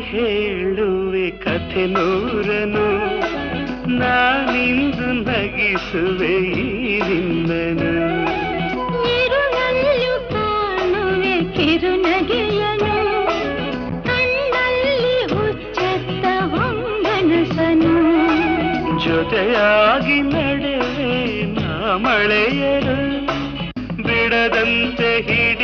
ಹೇಳುವೆ ಕಥೆ ನೂರನು. ನಾನಿಂದು ನಗಿಸುವೆ ಈ ನಿನ್ನನು ಇರುಳಲ್ಲೂ ಕಾಣುವೆ ಕಿರುನಗೆಯನು. ಕಣ್ಣಲ್ಲಿ ಹುಚ್ಚೆತ್ತ ಹೊಂಗನಸನು. ಜೊತೆಯಾಗಿ ನಡೆವೆ ನಾ ಮಳೆಯರು. ಬಿಡದಂತೆ ಹಿಡಿವೆ